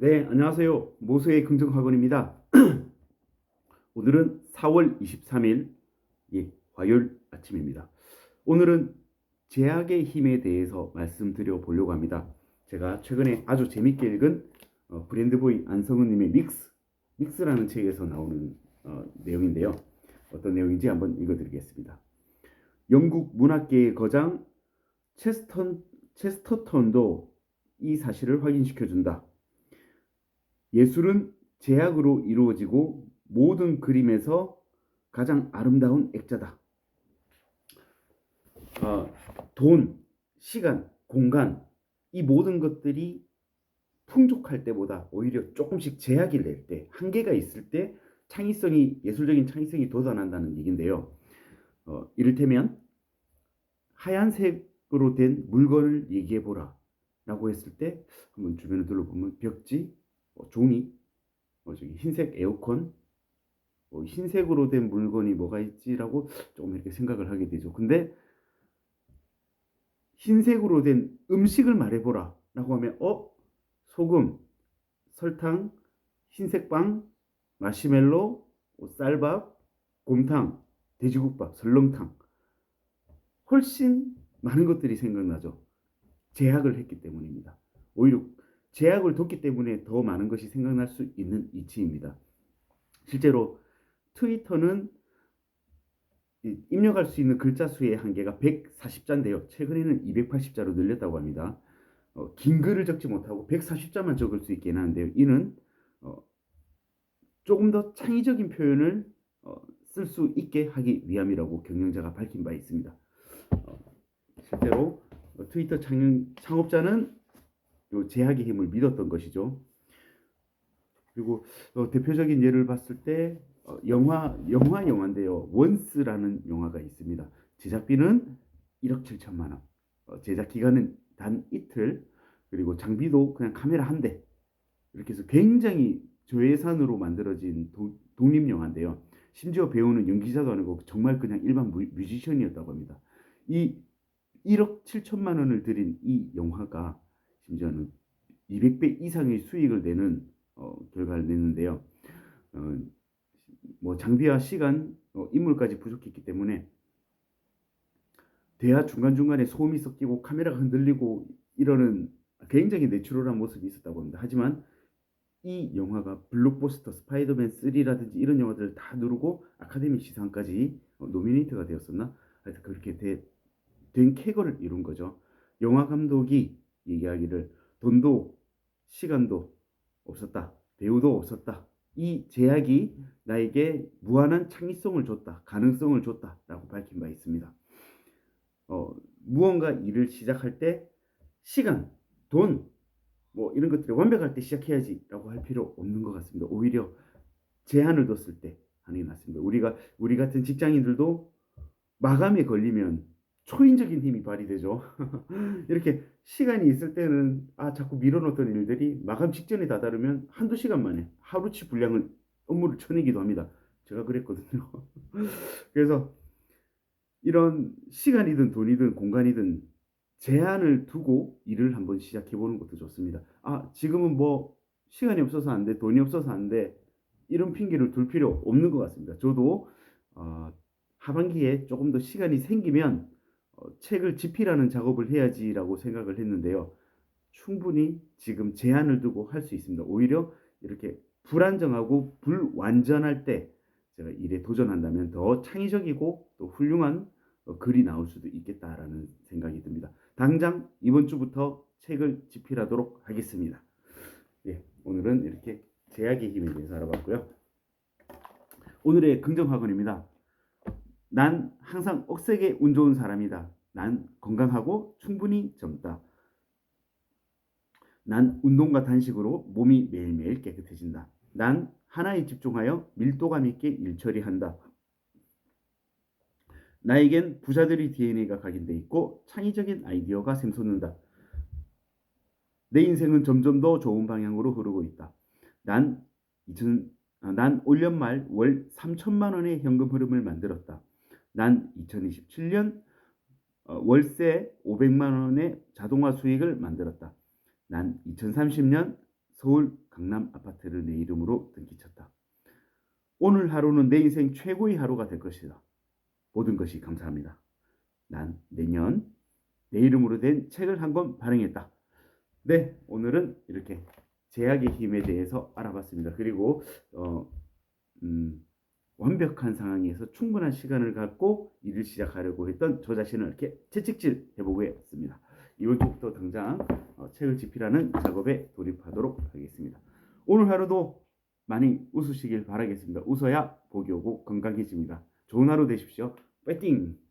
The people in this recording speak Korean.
네, 안녕하세요. 모세의 긍정학원입니다. 오늘은 4월 23일 예, 화요일 아침입니다. 오늘은 제약의 힘에 대해서 말씀드려 보려고 합니다. 제가 최근에 아주 재밌게 읽은 어, 브랜드보이 안성은님의 믹스, 믹스라는 책에서 나오는 어, 내용인데요. 어떤 내용인지 한번 읽어드리겠습니다. 영국 문학계의 거장 체스턴, 체스터턴도 이 사실을 확인시켜준다. 예술은 제약으로 이루어지고 모든 그림에서 가장 아름다운 액자다. 어, 돈, 시간, 공간 이 모든 것들이 풍족할 때보다 오히려 조금씩 제약이 낼 때, 한계가 있을 때 창의성이 예술적인 창의성이 돋아난다는 얘긴데요. 어, 이를테면 하얀색으로 된 물건을 얘기해 보라라고 했을 때 한번 주변을 둘러보면 벽지, 어, 종이, 어, 저기 흰색 에어컨, 어, 흰색으로 된 물건이 뭐가 있지라고 조금 이렇게 생각을 하게 되죠. 근데 흰색으로 된 음식을 말해보라 라고 하면 어 소금, 설탕, 흰색 빵, 마시멜로, 어, 쌀밥, 곰탕, 돼지국밥, 설렁탕 훨씬 많은 것들이 생각나죠. 제약을 했기 때문입니다. 오히려 제약을 뒀기 때문에 더 많은 것이 생각날 수 있는 이치입니다. 실제로 트위터는 입력할 수 있는 글자 수의 한계가 140자인데요. 최근에는 280자로 늘렸다고 합니다. 어, 긴 글을 적지 못하고 140자만 적을 수 있게 해놨는데요. 이는 어, 조금 더 창의적인 표현을 어, 쓸수 있게 하기 위함이라고 경영자가 밝힌 바 있습니다. 어, 실제로 트위터 창, 창업자는 요 제약의 힘을 믿었던 것이죠. 그리고 어, 대표적인 예를 봤을 때 어, 영화 영화 영화인데요. 원스라는 영화가 있습니다. 제작비는 1억 7천만 원. 어, 제작 기간은 단 이틀. 그리고 장비도 그냥 카메라 한 대. 이렇게 해서 굉장히 저예산으로 만들어진 도, 독립 영화인데요. 심지어 배우는 연기자도 아니고 정말 그냥 일반 뮤, 뮤지션이었다고 합니다. 이 1억 7천만 원을 들인 이 영화가 심지어는 200배 이상의 수익을 내는 어, 결과를 냈는데요. 어, 뭐 장비와 시간, 어, 인물까지 부족했기 때문에 대화 중간 중간에 소음이 섞이고 카메라가 흔들리고 이러는 굉장히 내추럴한 모습이 있었다고 합니다. 하지만 이 영화가 블록버스터, 스파이더맨 3라든지 이런 영화들을 다 누르고 아카데미 시상까지 어, 노미네이트가 되었었나? 하여튼 그렇게 되, 된 쾌거를 이룬 거죠. 영화 감독이 얘기하기를 돈도 시간도 없었다. 배우도 없었다. 이 제약이 나에게 무한한 창의성을 줬다. 가능성을 줬다. 라고 밝힌 바 있습니다. 어, 무언가 일을 시작할 때 시간, 돈, 뭐 이런 것들이 완벽할 때 시작해야지 라고 할 필요 없는 것 같습니다. 오히려 제한을 뒀을 때 하는 게 낫습니다. 우리가, 우리 같은 직장인들도 마감에 걸리면 초인적인 힘이 발휘되죠. 이렇게 시간이 있을 때는 아 자꾸 밀어놓던 일들이 마감 직전에 다다르면 한두 시간 만에 하루치 분량을 업무를 쳐내기도 합니다. 제가 그랬거든요. 그래서 이런 시간이든 돈이든 공간이든 제한을 두고 일을 한번 시작해 보는 것도 좋습니다. 아 지금은 뭐 시간이 없어서 안 돼, 돈이 없어서 안 돼, 이런 핑계를 둘 필요 없는 것 같습니다. 저도 어, 하반기에 조금 더 시간이 생기면 어, 책을 집필하는 작업을 해야지라고 생각을 했는데요. 충분히 지금 제한을 두고 할 수 있습니다. 오히려 이렇게 불안정하고 불완전할 때 제가 일에 도전한다면 더 창의적이고 또 훌륭한 어, 글이 나올 수도 있겠다라는 생각이 듭니다. 당장 이번 주부터 책을 집필하도록 하겠습니다. 예, 오늘은 이렇게 제약의 힘에 대해서 알아봤고요. 오늘의 긍정학원입니다. 난 항상 억세게 운 좋은 사람이다. 난 건강하고 충분히 젊다. 난 운동과 단식으로 몸이 매일매일 깨끗해진다. 난 하나에 집중하여 밀도감 있게 일 처리한다. 나에겐 부자들의 DNA가 각인돼 있고 창의적인 아이디어가 샘솟는다. 내 인생은 점점 더 좋은 방향으로 흐르고 있다. 난, 2000, 아, 난 올연 말 월 3천만 원의 현금 흐름을 만들었다. 난 2027년 어, 월세 500만 원의 자동화 수익을 만들었다. 난 2030년 서울 강남 아파트를 내 이름으로 등기쳤다. 오늘 하루는 내 인생 최고의 하루가 될 것이다. 모든 것이 감사합니다. 난 내년 내 이름으로 된 책을 한 권 발행했다. 네, 오늘은 이렇게 제약의 힘에 대해서 알아봤습니다. 그리고 어, 음, 완벽한 상황에서 충분한 시간을 갖고 일을 시작하려고 했던 저 자신을 이렇게 채찍질 해보겠습니다. 이번 주부터 당장 어, 책을 집필하는 작업에 돌입하도록 하겠습니다. 오늘 하루도 많이 웃으시길 바라겠습니다. 웃어야 복이 오고 건강해집니다. 좋은 하루 되십시오. 파이팅!